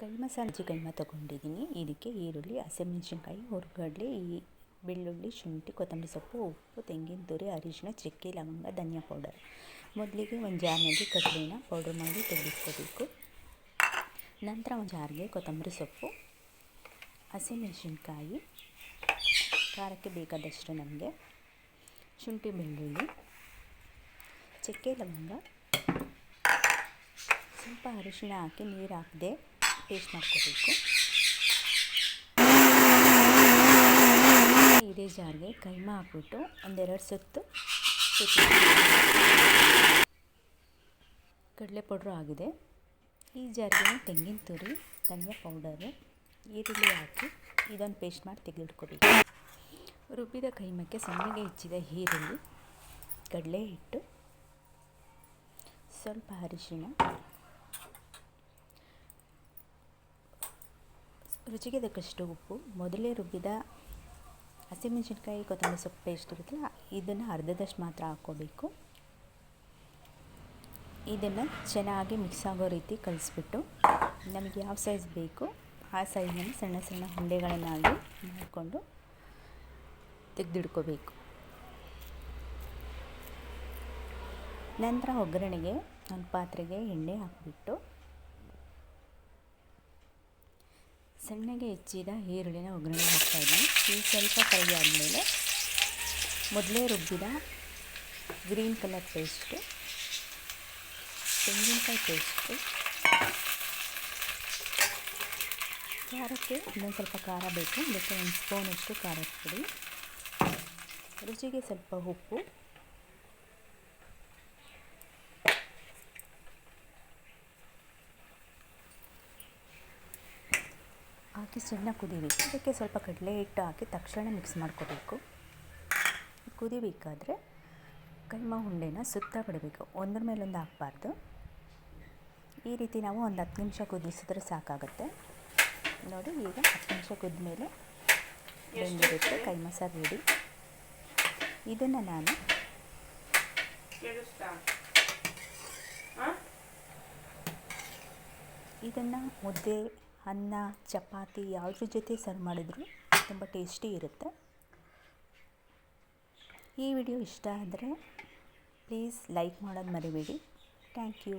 ಕೈ ಮಸಾಲೆ ಕೈಮ ತೊಗೊಂಡಿದ್ದೀನಿ. ಇದಕ್ಕೆ ಈರುಳ್ಳಿ, ಹಸಿಮೆಣಸಿನ್ಕಾಯಿ, ಹುರ್ಗಡ್ಲೆ, ಈ ಬೆಳ್ಳುಳ್ಳಿ, ಶುಂಠಿ, ಕೊತ್ತಂಬರಿ ಸೊಪ್ಪು, ಉಪ್ಪು, ತೆಂಗಿನ ತುರಿ ಅರಿಶಿನ ಚಕ್ಕೆ, ಲವಂಗ, ಧನಿಯಾ ಪೌಡರ್. ಮೊದಲಿಗೆ ಒಂದು ಜಾರ್ನಲ್ಲಿ ಕಡಲೆನ ಪೌಡರ್ ಮಾಡಿ ತೆಗೆದುಕೋಬೇಕು. ನಂತರ ಒಂದು ಜಾರಿಗೆ ಕೊತ್ತಂಬರಿ ಸೊಪ್ಪು, ಹಸಿಮೆಣಸಿನ್ಕಾಯಿ, ಖಾರಕ್ಕೆ ಬೇಕಾದಷ್ಟು ನಮಗೆ ಶುಂಠಿ, ಬೆಳ್ಳುಳ್ಳಿ, ಚಕ್ಕೆ, ಲವಂಗ, ಸ್ವಲ್ಪ ಅರಿಶಿನ ಹಾಕಿ ನೀರು ಹಾಕದೆ ಪೇಸ್ಟ್ ಮಾಡ್ಕೋಬೇಕು. ಇದೇ ಜಾರ್ಗೆ ಕೈಮ ಹಾಕ್ಬಿಟ್ಟು ಒಂದೆರಡು ಸುತ್ತು ಕಡಲೆ ಪೌಡ್ರು ಆಗಿದೆ. ಈ ಜಾರಿಗೆ ತೆಂಗಿನ ತುರಿ, ಧನಿಯಾ ಪೌಡರು, ಈರುಳ್ಳಿ ಹಾಕಿ ಇದೊಂದು ಪೇಸ್ಟ್ ಮಾಡಿ ತೆಗೆದಿಟ್ಕೋಬೇಕು. ರುಬ್ಬಿದ ಕೈಮಕ್ಕೆ ಸಣ್ಣಗೆ ಹೆಚ್ಚಿದ ಈರುಳ್ಳಿ, ಕಡಲೆ ಹಿಟ್ಟು, ಸ್ವಲ್ಪ ಅರಿಶಿಣ ರುಚಿಗೆ ತಕ್ಕಷ್ಟು ಉಪ್ಪು, ಮೊದಲೇ ರುಬ್ಬಿದ ಹಸಿಮೆಣಸಿನ್ಕಾಯಿ, ಕೊತ್ತಂಬರಿ ಸೊಪ್ಪು ಪೇಸ್ಟ್ ಇರುತ್ತಲ್ಲ, ಇದನ್ನು ಅರ್ಧದಷ್ಟು ಮಾತ್ರ ಹಾಕ್ಕೋಬೇಕು. ಇದನ್ನು ಚೆನ್ನಾಗಿ ಮಿಕ್ಸ್ ಆಗೋ ರೀತಿ ಕಲಿಸ್ಬಿಟ್ಟು ನಮಗೆ ಯಾವ ಸೈಜ್ ಬೇಕು, ಆ ಸೈಜ್ನಲ್ಲಿ ಸಣ್ಣ ಸಣ್ಣ ಉಂಡೆಗಳನ್ನಾಗಿ ಮಾಡಿಕೊಂಡು ತೆಗೆದಿಡ್ಕೋಬೇಕು. ನಂತರ ಒಗ್ಗರಣೆಗೆ ಒಂದು ಪಾತ್ರೆಗೆ ಎಣ್ಣೆ ಹಾಕಿಬಿಟ್ಟು ಸಣ್ಣಗೆ ಹೆಚ್ಚಿದ ಈರುಳ್ಳಿನ ಒಗ್ಗರಣೆ ಹಾಕ್ತಾಯಿದ್ದೀನಿ ಈ ಸ್ವಲ್ಪ ಫ್ರೈ ಆದಮೇಲೆ ಮೊದಲೇ ರುಬ್ಬಿದ ಗ್ರೀನ್ ಕಲರ್ ಪೇಸ್ಟು, ತೆಂಗಿನಕಾಯಿ ಪೇಸ್ಟು, ಖಾರಕ್ಕೆ ಇನ್ನೊಂದು ಸ್ವಲ್ಪ ಖಾರ ಬೇಕು. ಅದಕ್ಕೆ ಒಂದು ಸ್ಪೂನಷ್ಟು ಖಾರದ ಪುಡಿ, ರುಚಿಗೆ ಸ್ವಲ್ಪ ಉಪ್ಪು ಹಾಕಿ ಚೆನ್ನಾಗಿ ಕುದಿಬೇಕು. ಅದಕ್ಕೆ ಸ್ವಲ್ಪ ಕಡಲೆ ಹಿಟ್ಟು ಹಾಕಿ ತಕ್ಷಣ ಮಿಕ್ಸ್ ಮಾಡ್ಕೋಬೇಕು. ಕುದಿಬೇಕಾದ್ರೆ ಕೈಮ ಉಂಡೆನ ಸುತ್ತ ಬಿಡಬೇಕು ಒಂದ್ರ ಮೇಲೊಂದು ಹಾಕಬಾರ್ದು. ಈ ರೀತಿ ನಾವು ಒಂದು ಹತ್ತು ನಿಮಿಷ ಕುದಿಸಿದ್ರೆ ಸಾಕಾಗುತ್ತೆ. ನೋಡಿ ಈಗ ಹತ್ತು ನಿಮಿಷ ಕುದ್ಮೇಲೆ ಬೆಂದಿರುತ್ತೆ ಕೈ ಮಸಾಲೆ ರೆಡಿ. ಇದನ್ನು ನಾನು ಇದನ್ನು ಮುದ್ದೆ ಅನ್ನ, ಚಪಾತಿ ಯಾವುದ್ರ ಜೊತೆ ಸರ್ವ್ ಮಾಡಿದ್ರು ತುಂಬ ಟೇಸ್ಟಿ ಇರುತ್ತೆ. ಈ ವಿಡಿಯೋ ಇಷ್ಟ ಆದರೆ ಪ್ಲೀಸ್ ಲೈಕ್ ಮಾಡೋದು ಮರಿಬೇಡಿ. Thank you